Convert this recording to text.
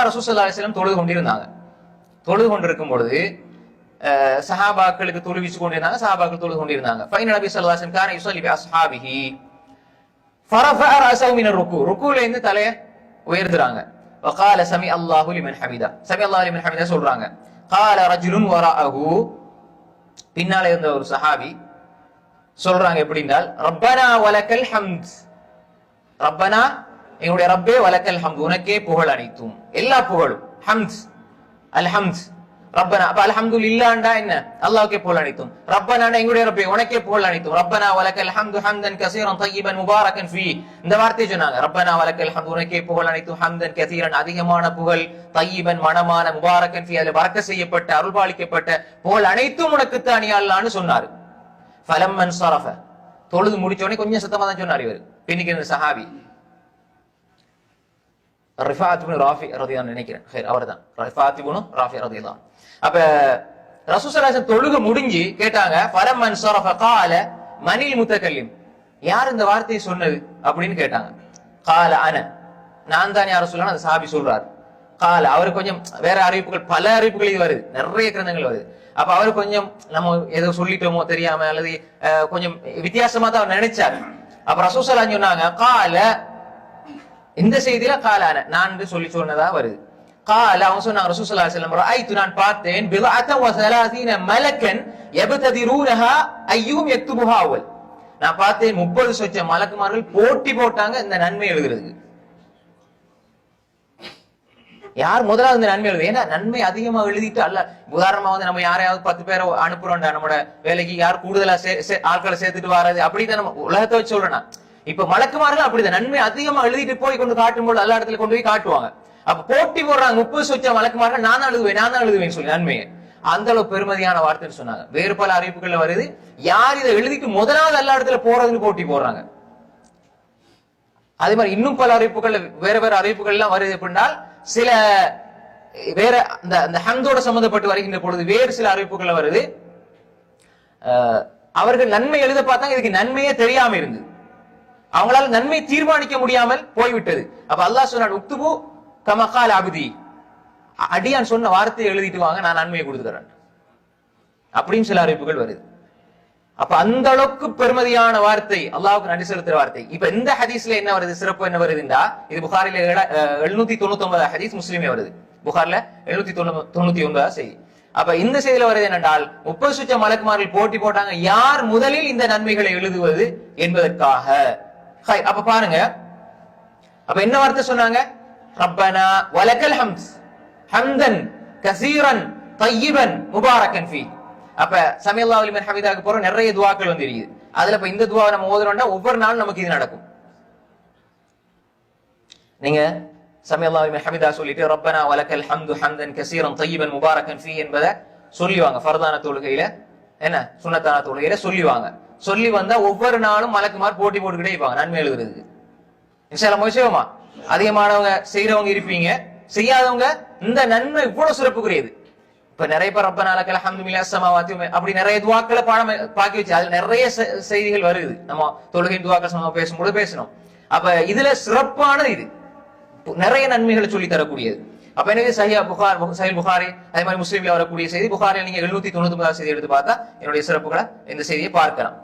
ஆனால் ரசூசல்லா அலிஸ்லம் தொழுது கொண்டிருந்தாங்க. தொழுது கொண்டிருக்கும் பொழுது சஹாபாக்களுக்கு தொழுவிச்சு கொண்டிருந்தாங்க சஹாபாக்கள் தொழுது கொண்டிருந்தாங்க. ஃபைன் நபி சல்லாஹம் கான யுசல்லி அஸ்ஹாபிஹி. ஃபரஃபா ரசௌமின ருக்கு. ருக்குல இருந்து தலையை உயர்த்துறாங்க. வகால சமி அல்லாஹு லிமன் ஹமிதா. சமி அல்லாஹு லிமன் ஹமிதா சொல்றாங்க. கால ரஜுலுன் வராஹு பின்னால இருந்த ஒரு சஹாபி சொல்றாங்க எப்படின்னால் ரப்பனா வலக்கல் ஹம்த் ரப்பனா எங்களுடைய ரப்பே வலக்கல் ஹம் உனக்கே புகழ் அனைத்தும். எல்லா புகழும். ஹம்ஸ். அல் ஹம்ஸ் ரப்பனா. அப்ப அல்ஹம்து இல்லாண்டா என்ன? அல்லாவுக்கே புகழ் அனைத்தும். ரப்பனா எங்களுடைய ரப்பே. உனக்கே புகழ் அனைத்தும். ரப்பனா வலக்கல் ஹம்து ஹம்தன் கசீரன் தய்யிபன் முபாரக்கன் ஃபீ. இந்த வார்த்தையை சொன்னாங்க. ரப்பனா வலக்கல் ஹம்து. உனக்கே புகழ் அனைத்தும். ஹம்தன் கசீரன் அதிகமான புகழ். தய்யிபன் மனமான முபாரக்கன் ஃபீ. அதுல வரக்க செய்யப்பட்ட அருள்பாலிக்கப்பட்ட புகழ் அனைத்தும் உனக்கு தானியாலான்னு சொன்னாரு. ஃபலம்மன் சரஃப. தொழுது முடிச்ச உடனே கொஞ்சம் சத்தமா தான் சொன்னார் இவர். பின்னிக்கிற சஹாபி. ரிஃபாத் ராஃபி ரதிதான் நினைக்கிறேன். ஹைர் அவர் தான் இப்னு ராஃபி ரதிதான் அப்ப ரசூசலாசன் தொழுக முடிஞ்சு கேட்டாங்க பரமன் சொரஃப கால மணில் முத்தக்கல்லிம் யார் இந்த வார்த்தையை சொன்னது அப்படின்னு கேட்டாங்க. கால அன. நான் தான் யார சொல்லணும் அந்த சாபி சொல்றாரு. கால அவர் கொஞ்சம் வேற அறிவிப்புகள் பல அறிவிப்புகள் இது வருது. நிறைய கிரந்தங்கள் வருது. அப்ப அவர் கொஞ்சம் நம்ம ஏதோ சொல்லிட்டோமோ தெரியாம அல்லது கொஞ்சம் வித்தியாசமா தான் அவர் நினைச்சாரு. அப்ப ரசூசலா சொன்னாங்க கால இந்த செய்தியில காலான நான் என்று சொல்லி சொன்னதா வருது. கால அவங்க சொன்னாங்க ரசூசல்லா செல்லம் ஐத்து நான் பார்த்தேன் பிதஅத்த வசலாசீன ஸலாசீன மலக்கன் யப்ததிரூனஹா ஐயும் யக்துபுஹா அவல் நான் பார்த்தேன் முப்பது சொச்ச மலக்குமார்கள் போட்டி போட்டாங்க இந்த நன்மை எழுதுறதுக்கு. யார் முதலாவது இந்த நன்மை எழுது ஏன்னா நன்மை அதிகமா எழுதிட்டு அல்ல. உதாரணமா வந்து நம்ம யாரையாவது பத்து பேரை அனுப்புறோம்டா நம்மளோட வேலைக்கு யார் கூடுதலா சே- ஆட்களை சேர்த்துட்டு வராது அப்படிதான் நம்ம உலகத்தை வச்சு சொல்றேன்னா இப்ப மலக்குமார்கள் அப்படிதான். நன்மை அதிகமா எழுதிட்டு போய் கொண்டு காட்டும் போது எல்லா இடத்துல கொண்டு போய் காட்டுவாங்க. அப்ப போட்டி போடுறாங்க. முப்பது சொச்ச மலக்குமார்கள் நான் தான் எழுதுவேன் நான் தான் எழுதுவேன் சொல்லி நன்மையை அந்த அளவு பெருமதியான வார்த்தைன்னு சொன்னாங்க. வேறு பல அறிவிப்புகள்ல வருது. யார் இதை எழுதிட்டு முதலாவது எல்லா இடத்துல போறதுன்னு போட்டி போடுறாங்க. அதே மாதிரி இன்னும் பல அறிவிப்புகள் வேற வேற அறிவிப்புகள் எல்லாம் வருது எப்படின்னால் சில வேற அந்த அந்த ஹந்தோட சம்பந்தப்பட்டு வருகின்ற பொழுது வேறு சில அறிவிப்புகள் வருது. அவர்கள் நன்மை எழுத பார்த்தாங்க. இதுக்கு நன்மையே தெரியாம இருந்தது. அவங்களால நன்மை தீர்மானிக்க முடியாமல் போய்விட்டது. அப்ப அல்லாஹ் சொன்னான் உக்துபு கமகால் அபுதி. அடியான் சொன்ன வார்த்தையை எழுதிட்டு வாங்க நான் நன்மையை கொடுத்துக்கிறேன் அப்படின்னு சில அறிவிப்புகள் வருது. அப்ப அந்த அளவுக்கு பெருமதியான வார்த்தை அல்லாவுக்கு நன்றி செலுத்துற வார்த்தை. இப்ப இந்த ஹதீஸ்ல என்ன வருது? சிறப்பு என்ன வருதுண்டா இது புகாரில எழுநூத்தி தொண்ணூத்தி ஒன்பது ஹதீஸ் முஸ்லீமே வருது. புகார்ல எழுநூத்தி தொண்ணூத்தி ஒன்பதா செய்தி. அப்ப இந்த செய்தியில வருது என்னென்றால் முப்பது சுச்ச மலக்குமார்கள் போட்டி போட்டாங்க. யார் முதலில் இந்த நன்மைகளை எழுதுவது என்பதற்காக. ஹை, அப்ப பாருங்க. அப்ப என்ன வார்த்தை சொன்னாங்க? ரப்பனா வலக்கல் ஹம்ஸ். ஹம்தன் கசீரன் தையிபன் முபாரக்கன் ஃபீ. அப்ப சமையல்லா அலிமன் ஹமீதாக்கு போற நிறைய துவாக்கள் வந்து இருக்குது. அதுல இப்ப இந்த துவாவை நம்ம ஓதுறோம்னா ஒவ்வொரு நாளும் நமக்கு இது நடக்கும். நீங்க சமையல்லா அலிமன் ஹமீதா சொல்லிட்டு ரப்பனா வலக்கல் ஹம்து ஹம்தன் கசீரன் தையிபன் முபாரக்கன் ஃபீ என்பதை சொல்லிவாங்க ஃபர்தான தொழுகையில. என்ன? சுன்னத்தான தொழுகையில சொல்லிவாங்க? சொல்லி வந்தா ஒவ்வொரு நாளும் மலக்குமார் போட்டி போட்டுக்கிட்டே இருப்பாங்க நன்மை எழுதுறதுக்கு. இன்ஷால்லா முயற்சியோமா அதிகமானவங்க செய்யறவங்க இருப்பீங்க. செய்யாதவங்க இந்த நன்மை இவ்வளவு சிறப்புக்குரியது. இப்ப நிறைய பேர் ரப்ப லக்கல் ஹம்து மில்லா அப்படி நிறைய துவாக்களை பாடம் பாக்கி வச்சு அதுல நிறைய செ- செய்திகள் வருது. நம்ம தொழுகை துவாக்கள் சமமா பேசும்போது பேசணும் அப்ப இதுல சிறப்பானது இது. நிறைய நன்மைகளை சொல்லி தரக்கூடியது. அப்ப எனவே சஹியா புகார் சஹில் புகாரி அதே மாதிரி முஸ்லீம்ல வரக்கூடிய செய்தி புகாரில் நீங்க எழுநூத்தி தொண்ணூத்தி ஒன்பதாவது செய்தி எடுத்து பார்த்தா என்னுடைய சிறப்புகளை இந்த செய்தியை பார்க்கலாம்.